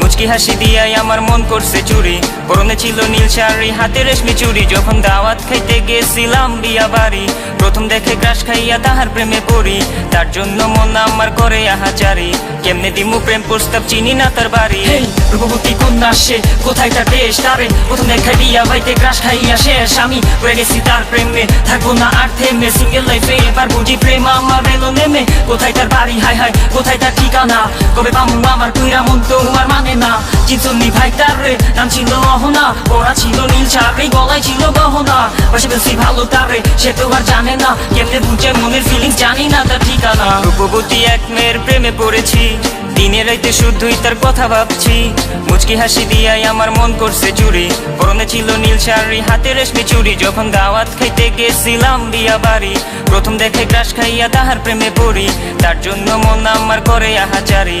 মুচকি হাসি দিয়াই আমার মন করছে চুরি। পরনে ছিল নীল শাড়ি, হাতে রেশমি চুরি। যখন দাওয়াত খাইতে গেছিলাম বিয়া বাড়ি, প্রথম দেখে গ্রাস খাইয়া তাহার প্রেমে পড়ি। তার জন্য মন আমার করে আহাচারি। কেমনে দিমু প্রেম প্রস্তাব, চিনি না তার বাড়ি। রূপবতী কন্যা, সে কোথায় তার দেশ? তারে প্রথম দেখা বিয়া ভাইতে ক্রাশ খাইয়া শেষ। আমি পড়ে গেছি তার প্রেমে, থাকব না আর থেমে। সিঙ্গেল লাইফে এবার বুঝি প্রেম আমার এলো নেমে কোথায় তার বাড়ি? হাই হাই কোথায় তার ঠিকানা? কবে পামু আমার কুইরা মন? তো আর মানে না। চিনসুন্নি ভাই তার রে নাম ছিল অহনা। পড়া ছিল নীল চাকরি গলায় ছিল গহনা। পাশে বেশি ভালো তারে, সে তো আর জানে না। কেমনে বুঝে মনের ফিলিংস জানি না তার ঠিকানা। রূপবতী এক মেয়ের প্রেমে পড়েছি। দিনে রাইতে শুধুই তার কথা ভাবছি। মুচকি হাসি দিয়াই আমার মন করছে চুরি। পরনে ছিল নীল শাড়ি, হাতে রেশমি চুরি। যখন দাওয়াত খাইতে গেছিলাম বিয়া বাড়ি, প্রথম দেখে ক্রাশ খাইয়া তাহার প্রেমে পড়ি। তার জন্য মন আমার করে আহাচারি।